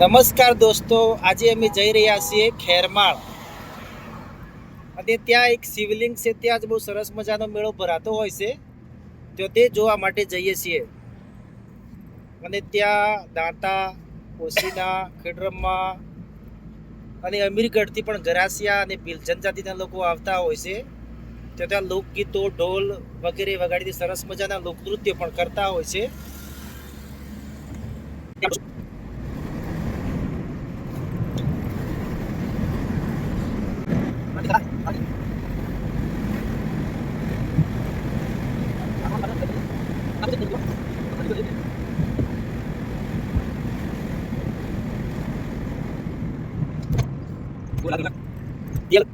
નમસ્કાર દોસ્તો, આજે અમે જઈ રહ્યા છીએ ખેરમાળ. અને ત્યાં એક શિવલિંગ છે, ત્યાં જ બહુ સરસ મજાનો મેળો ભરાતો હોય છે. તો તે જોવા માટે જઈએ છીએ. અને ત્યાં દાંતા ઓશીના ખેડરમમાં અને અમીરગઢથી પણ ગરાસિયા અને ભીલ જનજાતિના લોકો આવતા હોય છે. તો ત્યાં લોકગીતો, ઢોલ વગેરે વગાડીને સરસ મજાના લોકનૃત્ય પણ કરતા હોય છે. Bien.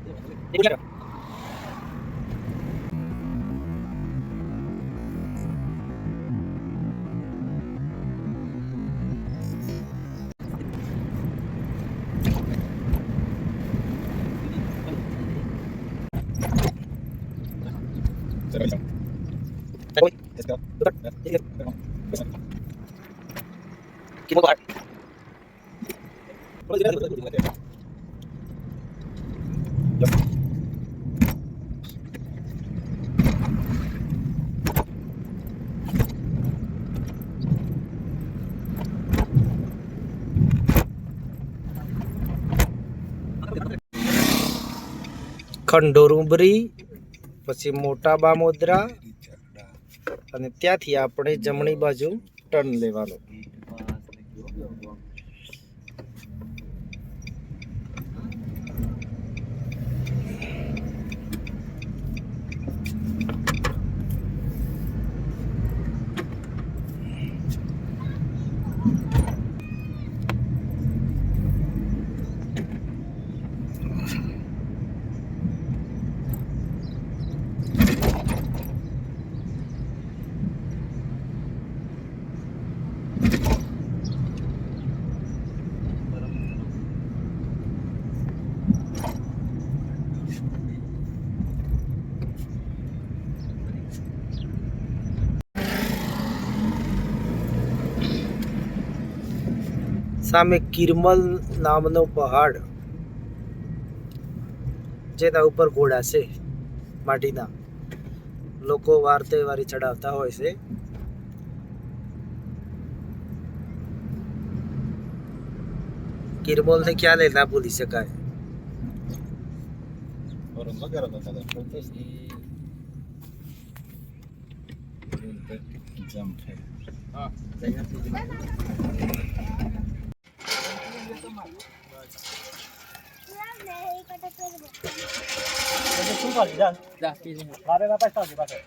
ખંડોરુંબરી પછી મોટા બામોદરા અને ત્યાંથી આપણે જમણી બાજુ ટર્ન લેવાનું. સામે કિરમલ નામનો પહાડ, જેના ઉપર ઘોડા છે, માટીના. લોકો વાર તહેવારી ચડાવતા હોય છે. કિરમલ ને ખ્યાલ એ ના ભૂલી શકાય માળ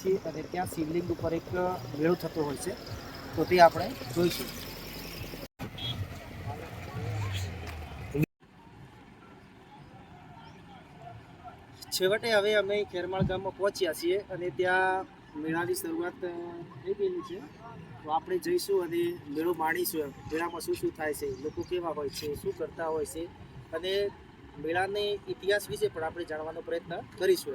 છીએ અને ત્યાં શિવલિંગ ઉપર એક મેળો થતો હોય છે. તો તે આપણે જોઈશું. છેવટે હવે અમે ખેરમાળ ગામમાં પહોંચ્યા છીએ અને ત્યાં મેળાની શરૂઆત થઈ ગયેલી છે. તો આપણે જઈશું અને મેળો માણીશું મેળામાં શું શું થાય છે, લોકો કેવા હોય છે, શું કરતા હોય છે અને મેળાને ઇતિહાસ વિશે પણ આપણે જાણવાનો પ્રયત્ન કરીશું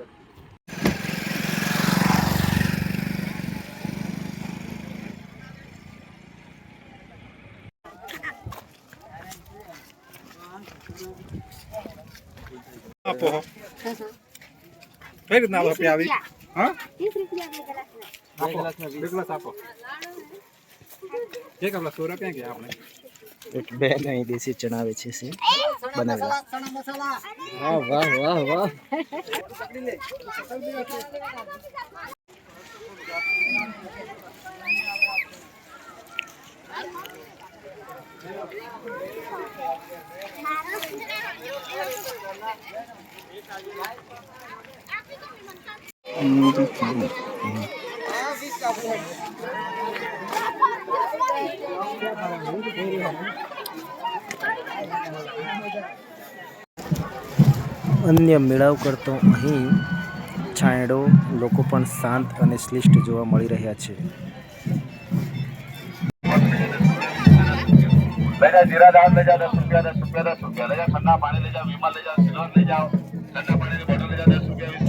આપો કઈ રીતના આપે આવી? હા? બે ગ્લાસના. આપો બે ગ્લાસ આપો. એક આપણા સોરા ક્યાં ગયા આપણે? એક બેન અહીં દેશી ચણા વેચે છે બનાવેલા. વાહ વાહ વાહ વાહ. અન્ય મેળાવ કરતો અહીં છાંયડો લોકો પણ શાંત અને શ્લિષ્ટ જોવા મળી રહ્યા છે. લઈ જા જીરા દાળ લઈ જા, દસ રૂપિયા દસ રૂપિયા દસ રૂપિયા લઈ જા, ઠંડા પાણી લઈ જા વીમા લઈ જા, સિલોન લઈ જાઓ ઠંડા પાણીની બોટલ લઈ જા, દસ રૂપિયા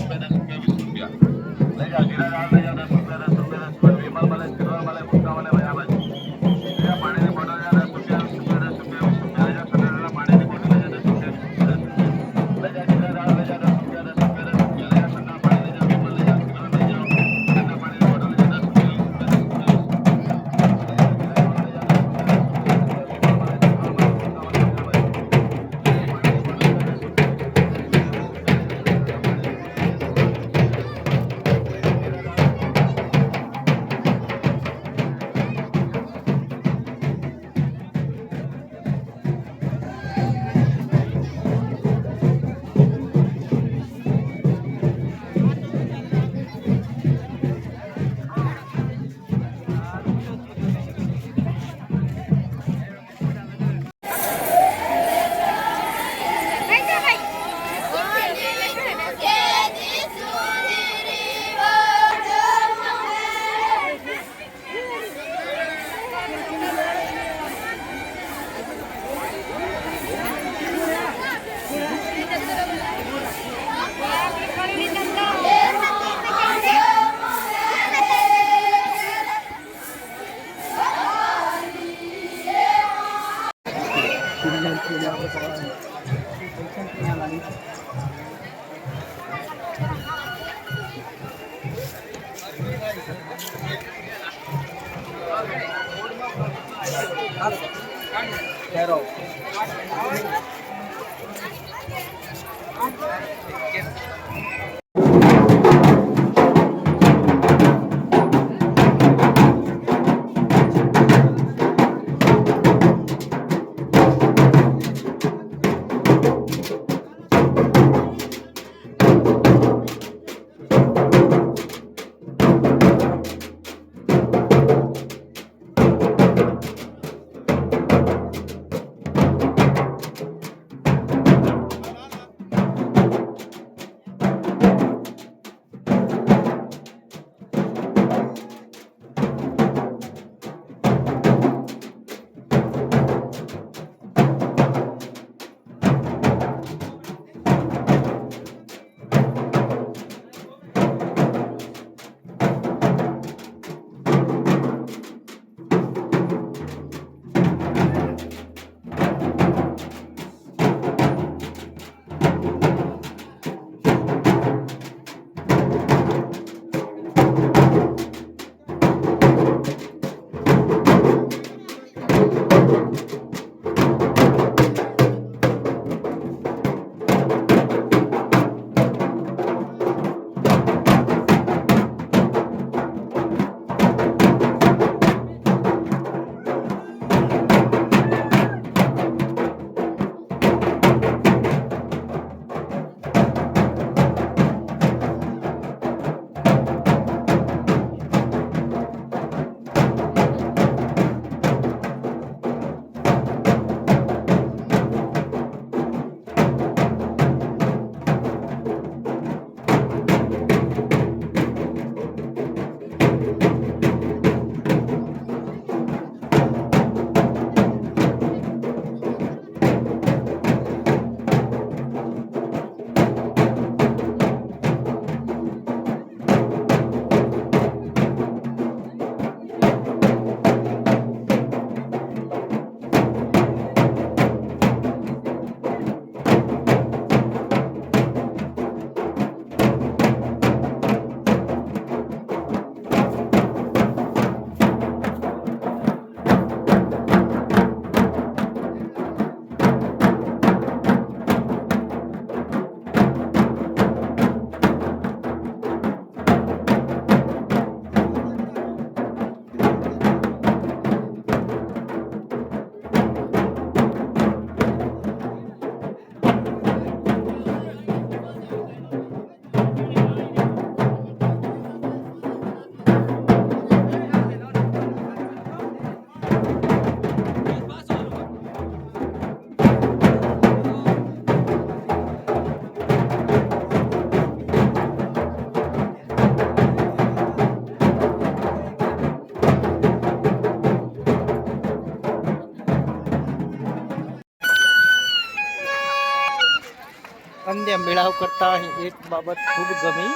અમને મેળાવ કરતા અહીં એક બાબત ખૂબ ગમી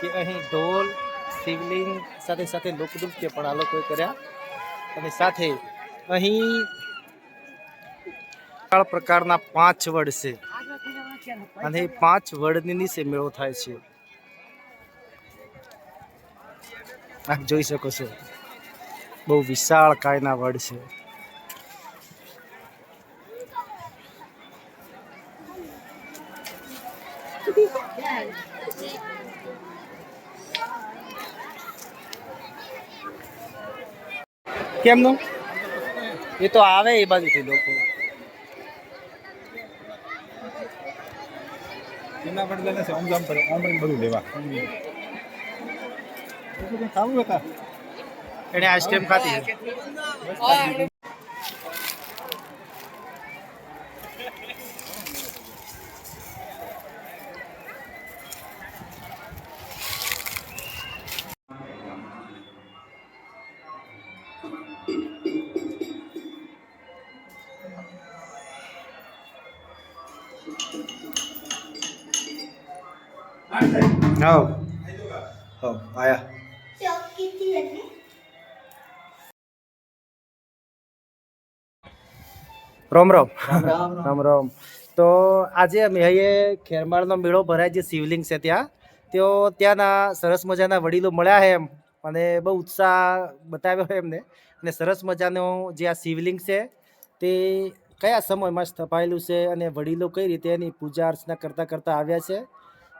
કે અહીં ઢોલ, શિવલિંગ સાથે સાથે લોકનૃત્ય પણ આ લોકોએ કર્યા. અને સાથે અહીં પ્રકારના પાંચ વડ છે. અને પાંચ વડની નીચે મેળો થાય છે. આપ જોઈ શકો છો. બહુ વિશાળ કાયના વડ છે. કેમનું? એ તો આવે એ બાજુથી લોકો. એના પણ તને જામ કરે, આમ બધું લેવા. ખાવું હતા એને આઈસ્ક્રીમ ખાધી છે. હાવ आया રોમ રોમ. રામ રામ તો આજે અમે અહીંયા ખેરમાળનો મેળો ભરાય જે શિવલિંગ છે ત્યાં. તેઓ ત્યાંના સરસ મજાના વડીલો મળ્યા છે એમ. અને બહુ ઉત્સાહ બતાવ્યો એમને. અને સરસ મજાનો જે આ શિવલિંગ છે તે કયા સમયમાં સ્થપાયેલું છે અને વડીલો કઈ રીતે એની પૂજા અર્ચના કરતાં કરતાં આવ્યા છે.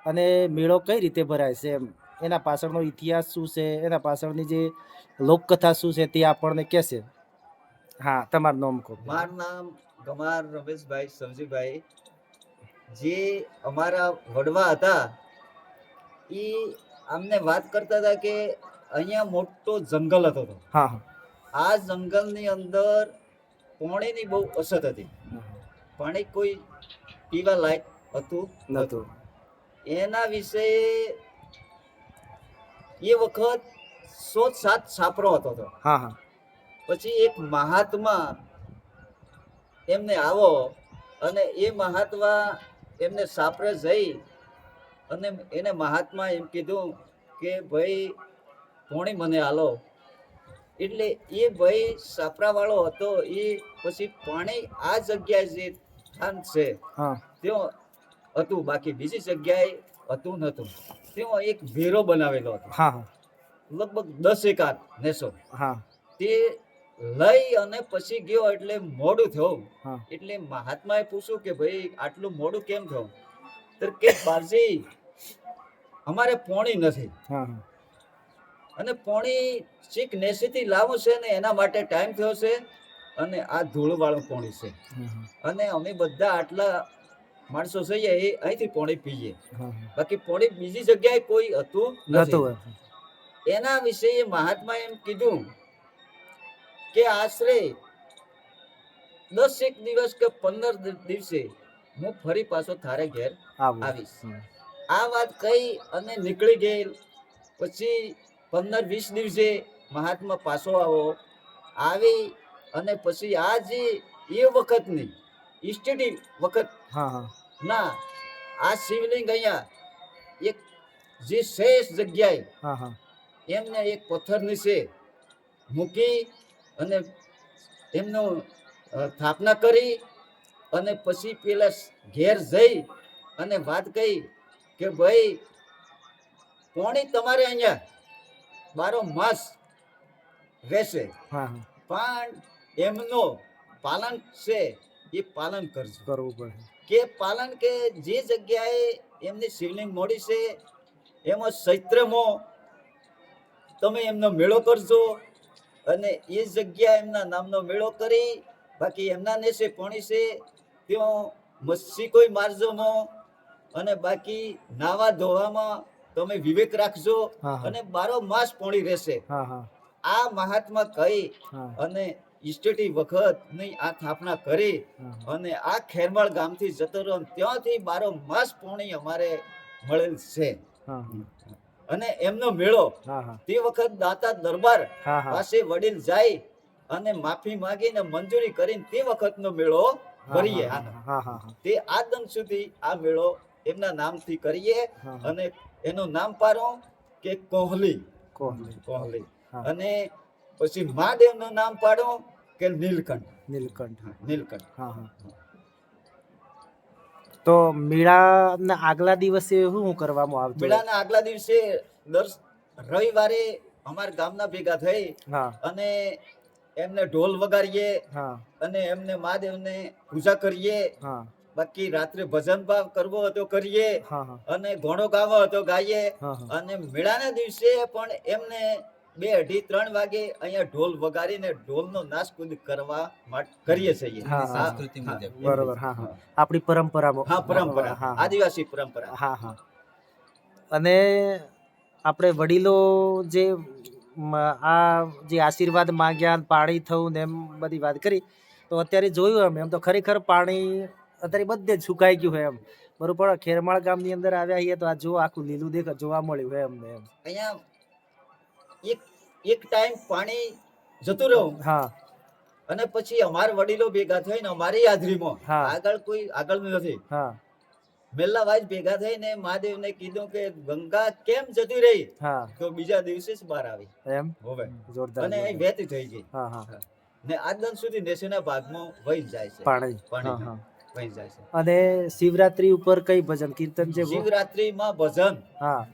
અને મેળો કઈ રીતે ભરાય છે એમ? એના પાછળનો ઇતિહાસ શું છે? એના પાછળની જે લોકકથા શું છે તે આપણને કહેશે હા તમારું નામ કહો. મારું નામ ગમાર રમેશભાઈ સમજીભાઈ જે અમારા વડવા હતા એ અમને વાત કરતા હતા કે અહીંયા મોટો જંગલ હતો. હા આ જંગલની અંદર પાણીની બહુ અછત હતી. પાણી કોઈ પીવા લાયક હતું નતું એના વિશે એ વખત સો સાત છાપરો હતો તો. હા હા. પછી એક મહાત્મા એમને આવો અને એ મહાત્મા એમને સાપરે જઈ અને એને મહાત્મા એમ કીધું કે ભાઈ પોણી મને આલો. એટલે એ ભાઈ સાપરાવાળો હતો એ પછી પાણી આ જગ્યાએ જે સ્થાન છે ત્યાં હતું બાકી બીજી જગ્યાએ હતું નતું ત્યાં એક ભેરો બનાવેલો હતો. હા લગભગ દસ એકાદ નેસો. હા. તે લઈ અને પછી ગયો એટલે મોડું થયું. એટલે મહાત્માએ પૂછ્યું કે ભાઈ આટલું મોડું કેમ થયું? તો કે બારજી અમારે પોણી નથી. અને પોણી ચીક નેસીથી લાવું છે ને એના માટે ટાઈમ થયો છે અને આ ધૂળવાળું પોણી છે. અને અમે બધા આટલા માણસો છે એ અહીંથી પોણી પીએ. બાકી પોણી બીજી જગ્યાએ કોઈ હતું નતું એના વિશે મહાત્મા એમ કીધું કે આશરે દસ એક દિવસ કે પંદર દિવસે હું ફરી પાછો થારે ઘેર આવીશ. આ વાત કહી અને નીકળી ગયેલ. પછી પંદર વીસ દિવસે મહાત્મા પાછો આવો આવી અને પછી આ જે એ વખતની ઇસ્ટેટી વખત હા હા. ના આ શિવલિંગ અહીંયા એક જે શેષ જગ્યાએ હા હા. એમને એક પથ્થર નીચે મૂકી અને એમનો સ્થાપના કરી અને પછી પેલા ઘેર જઈ અને વાત કહી કે ભાઈ પોણી તમારે અહીંયા બારો માસ રહેશે. હા હા. પણ એમનો પાલન છે એ પાલન કરવું પડે કે પાલન કે જે જગ્યાએ એમની શિવલિંગ મોડી છે એમાં ચૈત્રમાં તમે એમનો મેળો કરજો અને એ જગ્યા એમના નામનો મેળો કરી બાકી એમના નેસે પોણી છે ત્યાં મસ્સી કોઈ મારજોમાં અને બાકી નાવા ધોવામાં તમે વિવેક રાખજો અને બારો માસ પોણી રહેશે. આ મહાત્મા કહી અને ઇસ્ટેટી વખતની આ સ્થાપના કરી અને આ ખેરમાળ ગામથી જતો રહ્યો ત્યાંથી બારો માસ પોણી અમારે મળેલ છે. અને એમનો મેળો તે વખત દાતા દરબાર પાસે વડીલ જાય અને માફી માંગીને મંજૂરી કરીને તે વખતનો મેળો ભરીએ. તે આ દન સુધી આ મેળો એમના નામથી કરીએ. અને એનું નામ પાડો કે કોહલી. કોહલી. કોહલી. અને પછી મહાદેવનું નામ પાડો કે નીલકંઠ? નીલકંઠ નીલકંઠ. હા હા તો મેળાના આગલા દિવસે શું કરવામાં આવતું? મેળાના આગલા દિવસે દર રવિવારે અમારા ગામના ભેગા થઈ અને એમને ઢોલ વગાડીએ અને એમને મહાદેવને પૂજા કરીએ. બાકી રાત્રે ભજન ભાવ કરવો હતો કરીએ અને ઘોડો ગાવો હતો ગાઈએ. અને મેળાના દિવસે પણ એમને બે અઢી ત્રણ વાગે અહીંયા ઢોલ વગાડીને ઢોલનો નાશકૂદ કરવા કરીએ છીએ. બરોબર હા હા. આપણી પરંપરામાં. હા પરંપરા. આદિવાસી પરંપરા. હા હા. અને આપણે વડીલો જે આ જે આશીર્વાદ માંગ્યા પાણી થયું ને એમ બધી વાત કરી તો અત્યારે જોયું અમે. એમ તો ખરેખર પાણી અત્યારે બધે જ સુકાઈ ગયું હોય એમ. બરોબર ખેરમાળ ગામની અંદર આવ્યા છીએ તો આ જો આખું લીલું દેખ જોવા મળ્યું હોય અમને એમ. અહીંયા એક એક ટાઈમ પાણી જતું રહ્યું હા. અને પછી અમારા વડીલો ભેગા થઈને અમારી હાજરીમાં. આગળ કોઈ આગળ નથી. હા. મેલ્લા વાજ ભેગા થઈને મહાદેવને કીધું કે ગંગા કેમ જતી રહી? તો બીજા દિવસે જ બહાર આવી. એમ? હવે. જોરદાર અને એ. વહેતી થઈ ગઈ. હા હા. ને આજ સુધી નેસેના ભાગમાં વહી જાય છે. પાણી. પાણી, વહી જાય છે. અને શિવરાત્રી ઉપર કઈ ભજન? કીર્તન છે શિવરાત્રીમાં ભજન. હા.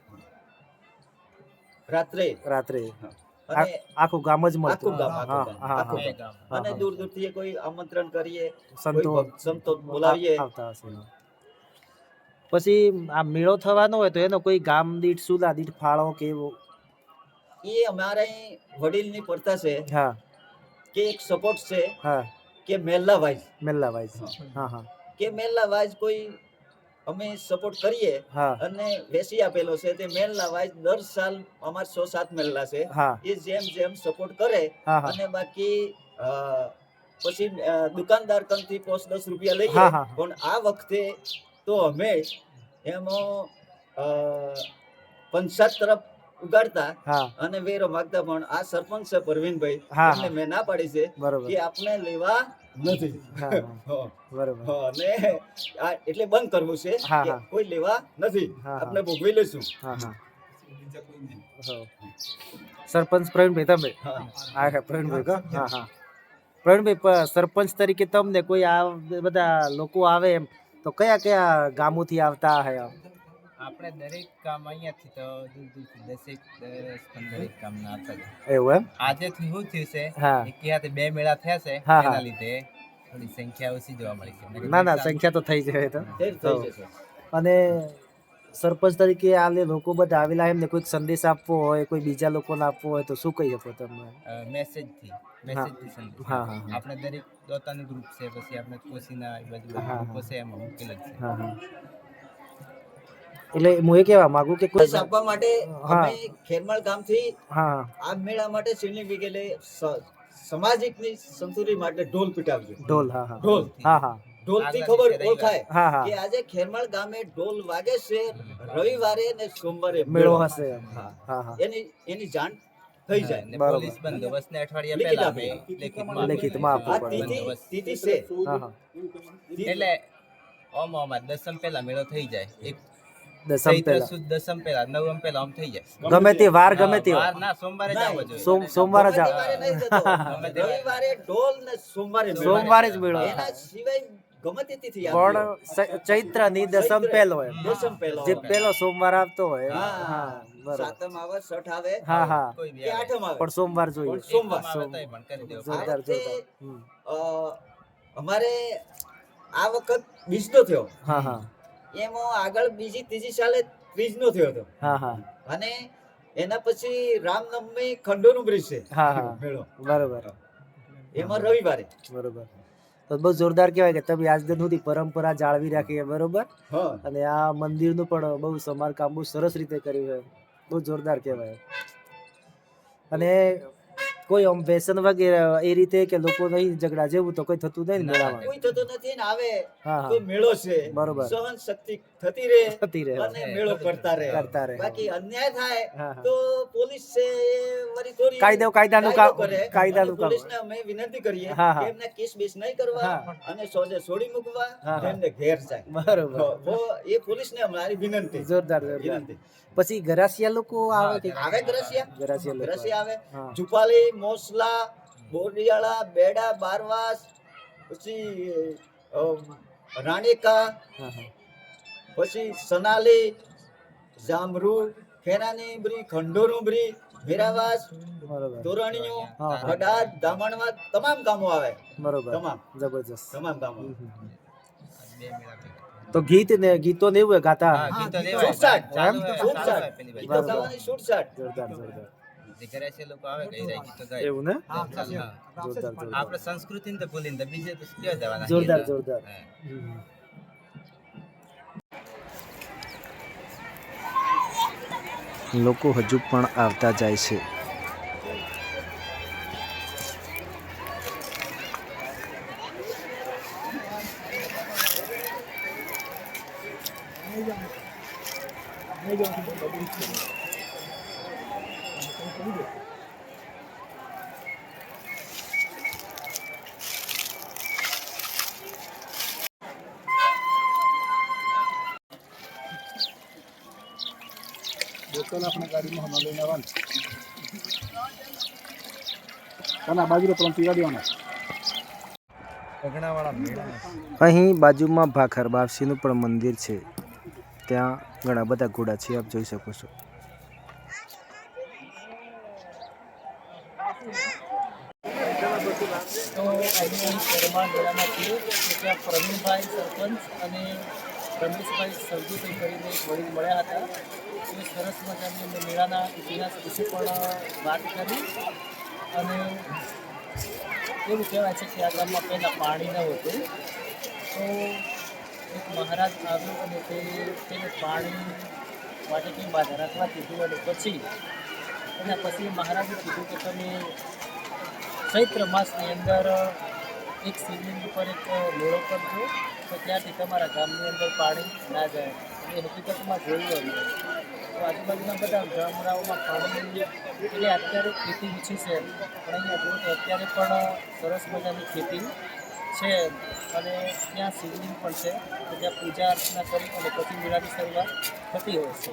રાત્રે. રાત્રે. આખું ગામ જ મળતું. આખું ગામ, આખું ગામ, અને દૂર દૂરથી કોઈ આમંત્રણ કરીએ સંતો સંતો બોલાવીએ આવતા હશે પછી આ મેળો થવાનો હોય તો એનો કોઈ ગામ દીઠ સુલા દીઠ ફાળો કે એવો? એ અમારે વડીલની પડતા છે હા. કે એક સપોર્ટ છે હા. કે મેલ્લા વાઇઝ. મેલ્લા વાઇઝ. હા હા. કે મેલ્લા વાઇઝ કોઈ અમે સપોર્ટ કરીએ અને વેસી આપેલો છે. તે મેલ્લા વાઇઝ દર સાલ અમાર સો સાત મેલ્લા છે. એ જેમ જેમ સપોર્ટ કરે અને બાકી પછી દુકાનદાર કંથી પોસ દસ રૂપિયા લઈએ. પણ આ વખતે તો અમે એમાં પંચાત પંચાયત તરફ ઉગાડતા અને વેરો માગતા પણ આ સરપંચ છે પરવીનભાઈ. મેં ના પાડી છે કે આપણે લેવા નથી. બરોબર ને આ એટલે બંધ કરવું છે કે કોઈ લેવા નથી. આપણે ભોગવી લેશું. સરપંચ પ્રવીણભાઈ તમે હા. પ્રવીણભાઈ કો? હા હા પ્રવીણભાઈ સરપંચ તરીકે તમને કોઈ આ બધા લોકો આવે એમ તો કયા કયા ગામોથી આવતા હે? આપણે દરેક કામ અહીંયાથી તો દૂર દૂર દસેક દસ પંદરેક કામના આવતા જ એવું એમ? આજેથી શું થયું છે? એક હાથે બે મેળા થયા છે. એના લીધે થોડી સંખ્યા ઓછી જોવા મળી છે. ના ના સંખ્યા તો થઈ જાય તો. અને સરપંચ તરીકે આ લે લોકો બધા આવેલા એમને કોઈક સંદેશ આપવો હોય કોઈ બીજા લોકોને આપવો હોય તો શું કહી શકો તમે? મેસેજથી. મેસેજથી સંદેશ હા. આપણે દરેક દોતાનું ગ્રુપ છે પછી આપણે કોશીના એ બાજુ ગ્રુપો છે એમાં મૂકેલ જ છે. હા હા. એટલે હું એ કહેવા માંગુ કે કોઈ આપવા માટે. અમે ખેરમાળ ગામથી હા. આ મેળા માટે શિવલિંગ વિગેલે સામાજિકની સંતુરી માટે ઢોલ પીટાવજો ઢોલ હા હા. ઢોલ. હા હા. ઢોલથી ખબર ઓળખાય કે આજે ખેરમાળ ગામે ઢોલ વાગે છે રવિવારે ને સોમવારે મેળો હશે. હા. હા એની એની જાણ થઈ જાય. પોલીસ બંદોબસ્તને અઠવાડિયા પહેલા લેખિતમાં આપવું પડે. તિથિ છે. હા હા. એટલે ઓમ ઓમ આ દસમ પહેલા મેળો થઈ જાય. એક દસમ પહેલા. સુદ દસમ પહેલા નવમ પહેલા આમ થઈ જાય. ગમે તે વાર ગમે તે વાર. ના સોમવારે જ ના, આવવો જોઈએ. સોમ જ આવે. રવિવારે ઢોલ ને સોમવારે સોમવારે જ મેળો. એના સિવાય પણ ચૈત્રની દસમ. પહેલો હોય. દસમ પહેલો જે પહેલો સોમવાર આવતો હોય. હા હા. બરોબર. સાતમ આવે છઠ આવે. હા હા. કે આઠમ આવે. પણ સોમવાર જોઈએ. સોમવાર. જોરદાર જોરદાર. અમારે આ વખત બીજનો થયો. હા હા. એમાં આગળ બીજી ત્રીજી સાલે ત્રીજનો થયો હતો. હા હા. અને એના પછી રામનવમી ખંડોનું બ્રિજ છે. હા હા. મેળો. બરોબર. એમાં રવિવારે. બરોબર. તો બહુ જોરદાર કહેવાય કે તમે આજ દિન સુધી પરંપરા જાળવી રાખી છે બરોબર? હા. અને આ મંદિરનું પણ બહુ સમારકામ બહુ સરસ રીતે કર્યું છે. બહુ જોરદાર કહેવાય. અને કોઈ આમ વ્યસન વગેરે એ રીતે કે લોકો નહીં ઝઘડા જેવું તો કોઈ થતું નહીં ને મેળામાં કોઈ થતું નથી ને આવે હા તો હા મેળો છે. બરોબર. સહન શક્તિ થતી રહે થતી રહે. અને મેળો કરતા રહે. કરતા રહે. બાકી અન્યાય થાય. તો પોલીસ છે એ થોડી કાયદો કાયદાનું કામ કાયદાનું કામ. પોલીસને અમે વિનંતી કરીએ. કે એમને કેસ બેસ નહીં કરવા અને સોજે છોડી મૂકવા. એમને ઘેર જાય. બરોબર. તો એ પોલીસને અમારી વિનંતી. જોરદાર જોરદાર. વિનંતી. પછી ગરાસિયા લોકો આવે કે આવે ગ્રસિયા? ગરાસિયા લોકો આવે. હા. મોસલા બોરિયાળા બેડા બારવાસ પછી રાણીકા પછી સનાલી જામરુ ખેરાની બ્રી ખંડોરું બ્રી મીરાવાસ તોરણીઓ હા. દામણવા તમામ ગામો આવે. બરોબર. તમામ. જબરજસ્ત. તમામ ભેગા. તો ગીત ને ગીતો ને એવું હોય ગાતા? હા, ગીતો ને બાજુ. ગીતો ગાવાની છૂટછાટ જોરદાર જોરદાર. જે ઘરે છે લોકો આવે ગઈ જાય ગીતો ગાય. એવું ને ચાલ, હા. જોરદાર જોરદાર આપણે સંસ્કૃતિને તો ભૂલીને તો બીજે તો ક્યાં જવાના જોરદાર, છીએ? જોરદાર. હા. હમ. લોકો હજુ પણ આવતા જાય છે બોતલ આપણે ગાડીમાં હમણાં લઈને આવવાનું. કોના બાજુનો પણ પીવા દેવાના અહીં બાજુમાં ભાખર બાપસીનું પણ મંદિર છે. ત્યાં ઘણા બધા ઘોડા છે આપ જોઈ શકો છો તો અહીં શર્મા મેળામાં છીએ તો ત્યાં પ્રવીણભાઈ સરપંચ અને રમેશભાઈ સરદુભાઈ કરીને એક વડીલ મળ્યા હતા. એ સરસ મજાની અમે મેળાના ઇતિહાસ વિશે પણ વાત કરી અને એવું કહેવાય છે કે આ ગામમાં પહેલાં પાણી ન હતું. તો એક મહારાજ આવ્યો અને તેને પાણી માટે કંઈ બાધા રાખવા કીધું અને પછી એના પછી મહારાજે કીધું કે તમે ચૈત્ર માસની અંદર એક સિલિંગ ઉપર એક લોળો કરજો, તો ત્યાંથી તમારા ગામની અંદર પાણી ના જાય. એ હકીકતમાં જોયું અમે તો આજુબાજુના બધા ગામડાઓમાં પાણી એટલે અત્યારે ખેતી ઓછી છે. પણ અહીંયા જો અત્યારે પણ સરસ મજાની ખેતી છે. અને ત્યાં શિવલિંગ પણ છે. તો ત્યાં પૂજા અર્ચના કરી અને પછી મેળાની શરૂઆત થતી હોય છે.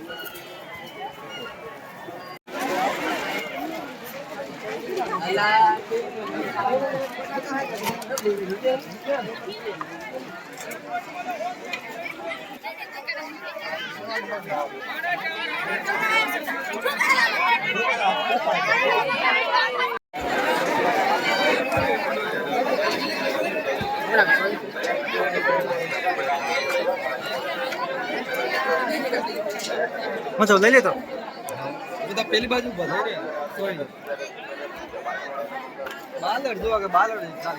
મજો લઈ લેતો બધા પેલી બાજુ બધા રે કોઈ નહીં બાલર જોવા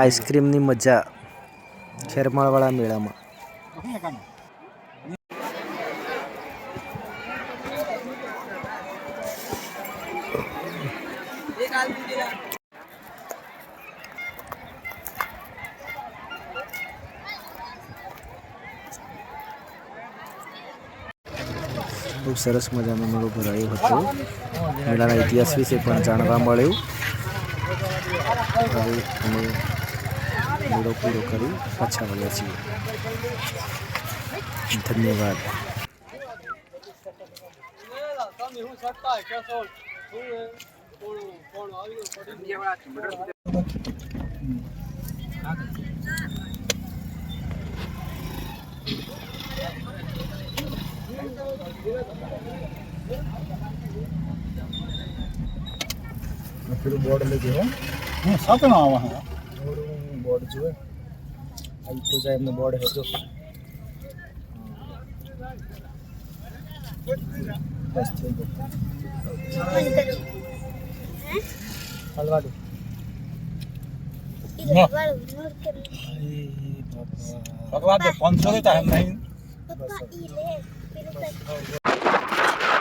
આઈસ્ક્રીમની મજા ખેરમાળવાળા મેળામાં. બહુ સરસ મજાનો મેળો ભરાયો હતો. મેળાના ઇતિહાસ વિશે પણ જાણવા મળ્યું. હવે અમે મેળો પૂરો કરી પાછા વળ્યા છીએ. ધન્યવાદ. બોર્ડ લેજો હો હું સાતણો આવા હા. બોર્ડ જોવે આવી પૂજા એમનો બોર્ડ હતો બસ થઈ ગયું. હલવા દો ભગવાન તો પાંચસો દેતા એમ નહીં લો કોઈ ખાતા ના રાખે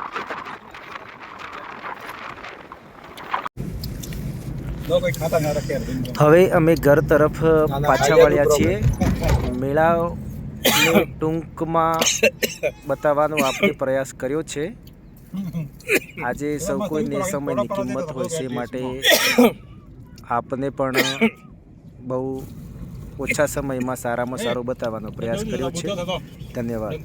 હવે અમે ઘર તરફ પાછા વળ્યા છીએ. મેળા ટૂંકમાં બતાવવાનો આપણે પ્રયાસ કર્યો છે. આજે સૌ કોઈને સમયની કિંમત હોય છે માટે આપને પણ બહુ ઓછા સમયમાં સારામાં સારો બતાવવાનો પ્રયાસ કર્યો છે. ધન્યવાદ.